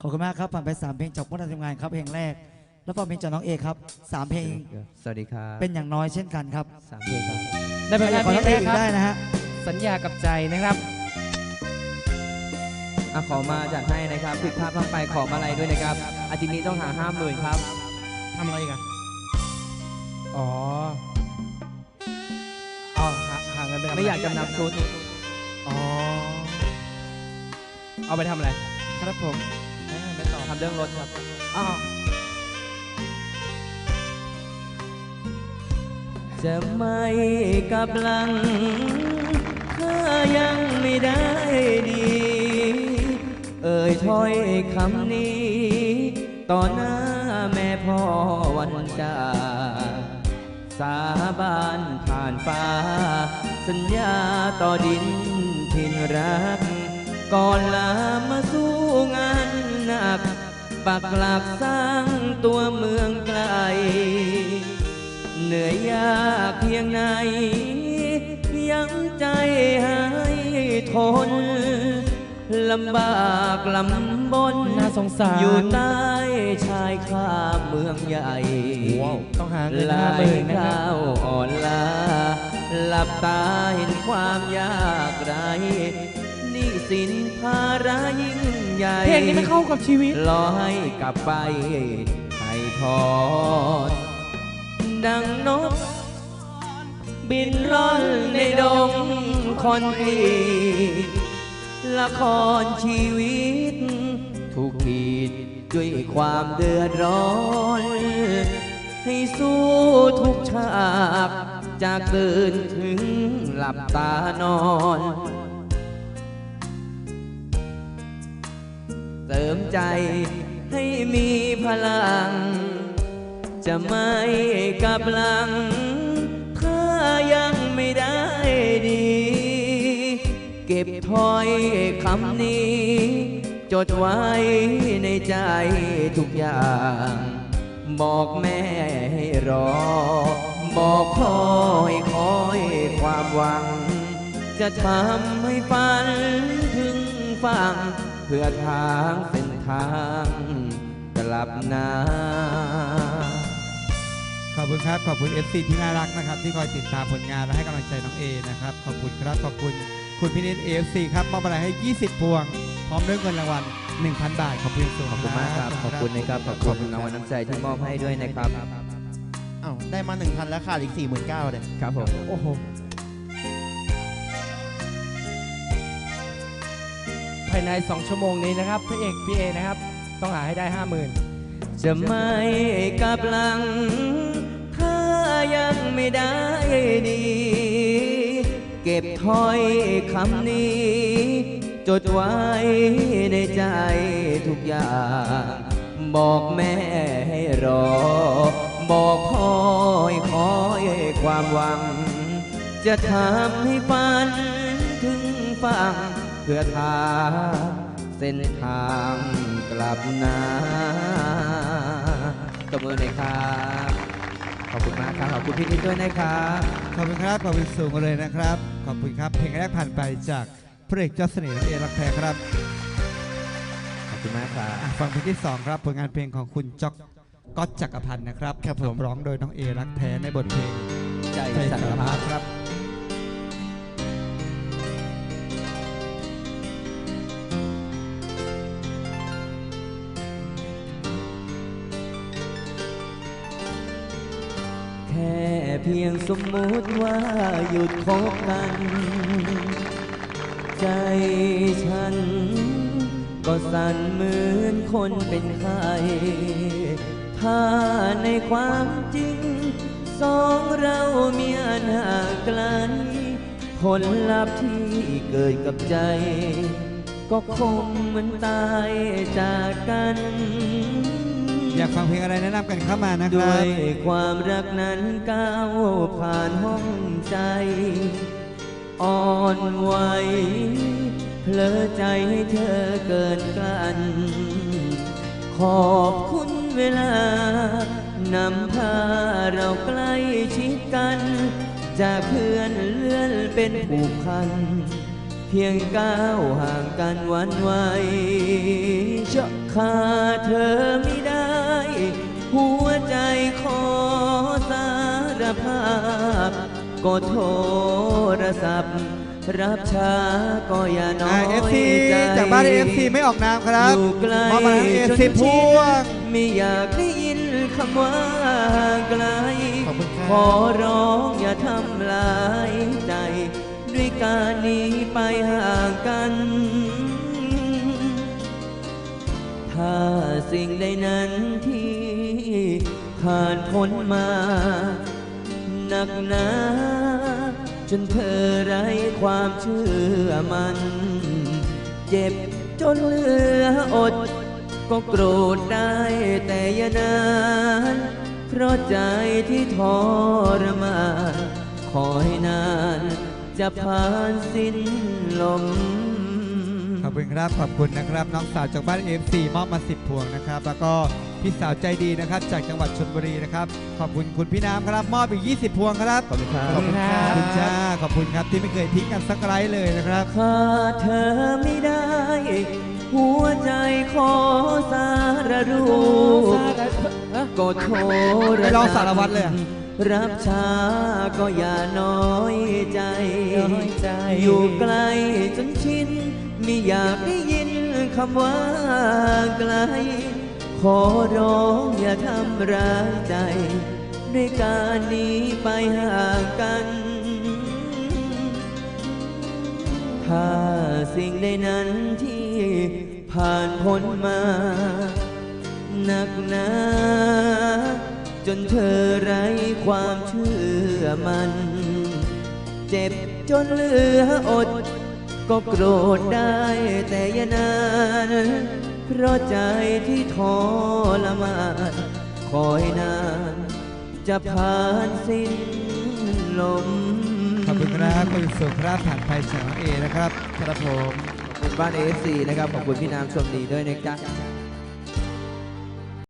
ขอบคุณมากครับผ่านไป3เพลงจากผู้ทำงานครับเพลงแรก แล้วฟังเพลงจากน้องเอครับสามเพลงสวัสดีครับเป็นอย่างน้อยเช่นกันครับสามเพลงครับได้เป็นใครงานอยากขอเพลน้องงเอแรกอีคกรับได้นะฮะสัญญากับใจนะครับอะขอมาจัดให้นะครับผิดพลาดบ้างไปขอมาอะไรด้วยนะครับ อาทิตย์นี้ต้องหาห้าหมื่นครับทำอะไรกันอ๋อเอาหาหาเงินไปทำะรไม่อยากจำนำชุดอ๋อเอาไปทำอะไร ครับผม ไม่ตอบเรื่องรถครับอ้าวจะไม่กลับหลังถ้ายังไม่ได้ดี เอ่ยถ้อยคำนี้ ต่อหน้าแม่พ่อวันจาสาบานผ่านฟ้า สัญญาต่อดินถิ่นรัก ก่อนลามาสู้งานหนัก ปักหลักสร้างตัวเมืองไกล เหนื่อยยากเพียงไหนยังใจให้ทนลำบากลำบนน่าสงสาร อยู่ใต้ชายคาเมืองใหญ่ต้องหาเงินหห้าลาหยมื่นนะครับก้าวอ่อนลาหลับตาเห็นความยากไรหนี่ สินภาระยิ่งใหญ่เพลงนี้ไม่เข้ากับชีวิตรอให้กลับไปให้ทอด ดังนก บินล่อนในดงคอนกรีตละครชีวิต ถูกขีดด้วยความเดือดร้อน ให้สู้ทุกฉากจากตื่นถึงหลับตานอน ติมใจให้มีพลัง จะไม่กลับหลัง ถ้ายังไม่ได้ดี เก็บถ้อยคำนี้ จดไว้ในใจทุกอย่าง บอกแม่ให้รอ บอกพ่อให้คอยความหวัง จะทำให้ฝันถึงฝั่ง เพื่อทางเส้นทางกลับนาขอบคุณครับ ขอบคุณ FC ที่น่ารักนะครับ ที่คอยติดตามผลงานและให้กำลังใจน้องเอนะครับ ขอบคุณครับ ขอบคุณ คุณพินิจ AFC ครับมอบอะไรให้ 20 พวง พร้อมด้วยเงินรางวัล 1,000 บาท ขอบคุณสูงขอบคุณมากครับ ขอบคุณนะครับ ขอบคุณรางวัลน้ำใจที่มอบให้ด้วยนะครับ อ้าวได้มา 1,000 แล้วขาดอีก 49,000เลยครับผม โอ้โหายใน 2 ชั่วโมงนี้นะครับพระเอกพี่เอนะครับ ต้องหาให้ได้ 5 0,000 จะไม่กลับหลัง ถ้ายังไม่ได้ดี เก็บถ้อยคำนี้ จดไว้ในใจทุกอย่าง บอกแม่ให้รอ บอกพ่อให้คอยความหวัง จะทำให้ฝันถึงฝั่ง พื่อทางเส้นทางกลับนาตบมือหน่อยครับ ขอบคุณมากครับ ขอบคุณพี่นิดด้วยนะครับ ขอบคุณครับ ขอบคุณสูงเลยนะครับ ขอบคุณครับ เพลงแรกผ่านไปจากพระเอกเจ้าเสน่ห์น้องเอรักแท้ครับ ขอบคุณมากครับอะฟังเพลงที่ 2 ครับผลงานเพลงของคุณจ๊อกก๊อตจักรพันธ์นะครับครับผมร้องโดยน้องเอรักแท้ในบทเพลงใจใจสาสารรพัพัดดครับ เพียงสมมุติว่าหยุดคบกัน ใจฉัน ก็สั่นเหมือนคนเป็นไข้ถ้าในความจริง สองเรามีอันห่างไกลผลลัพธ์ที่เกิดกับใจ ก็คงเหมือนตายจากกัน อยากฟังเพลงอะไรแนะนำกันเข้ามานะครับ ด้วยความรักนั้นก้าวผ่านห้องใจ อ่อนไหวเพลอใจให้เธอเกินกลันขอบคุณเวลานำพาเราใกล้ชิดกัน จากเพื่อนเลื่อนเป็นผูกพัน เพียงก้าวห่างกันวันไหวเชาะขาดเธอไม่ได้ ก็โทรศัพท์ รับช้าก็อย่าน้ออ่ายเอฟซีใจจากบ้านเอฟซีไม่ออกนามครับอยู่ไกลมอบมาให้เอฟจนซีพชิวนงไม่อยากได้ยินคำว่าไกลขอบคุณครับขอร้องอย่าทำลายใจ ด้วยการหนี้ไปห่างกัน ถ้าสิ่งใดนั้นที่ผ่านพ้นมา หนักหนา จนเธอไร้ความเชื่อมัน เจ็บจนเหลืออด ก็โกรธได้แต่ยานาน เพราะใจที่ทรมานคอยนาน จะผ่านสิ้นลม ขอบคุณครับ ขอบคุณนะครับ น้องสาวจากบ้าน FC มอบมา10พวงนะครับ แล้วก็ พี่สาวใจดีนะครับ จากจังหวัดชลบุรีนะครับ ขอบคุณคุณพี่น้ำครับ มอบอีก 20 พวงครับ ขอบคุณครับขอบคุณครับ ขอบคุณจ้าขอบคุณครับที่ไม่เคยทิ้งกันสักไร้เลยนะครับ ขาดเธอไม่ได้ หัวใจขอสารรูก็โทรไม่ร้องสารวัตรเลยอะ รับช้าก็อย่าน้อยใจน้อยใจอยู่ไกลจนชินไม่อยากได้ยินคำว่าไกล ขอร้องอย่าทำร้ายใจ ด้วยการหนีไปห่างกัน ถ้าสิ่งใดนั้นที่ผ่านพ้นมาหนักหนาจนเธอไร้ความเชื่อมัน เจ็บจนเหลืออด ก็โกรธได้แต่อย่านาน เพราะใจที่ทรมานคอยนาน จะผ่านสิ้นลม ขอบคุณครับคุณสุภาพผ่านไปจากน้องเอนะครับ ครับผม ขอบคุณบ้านเอฟซีนะครับ ขอบคุณพี่น้ำชมดีด้วยนะจ๊ะ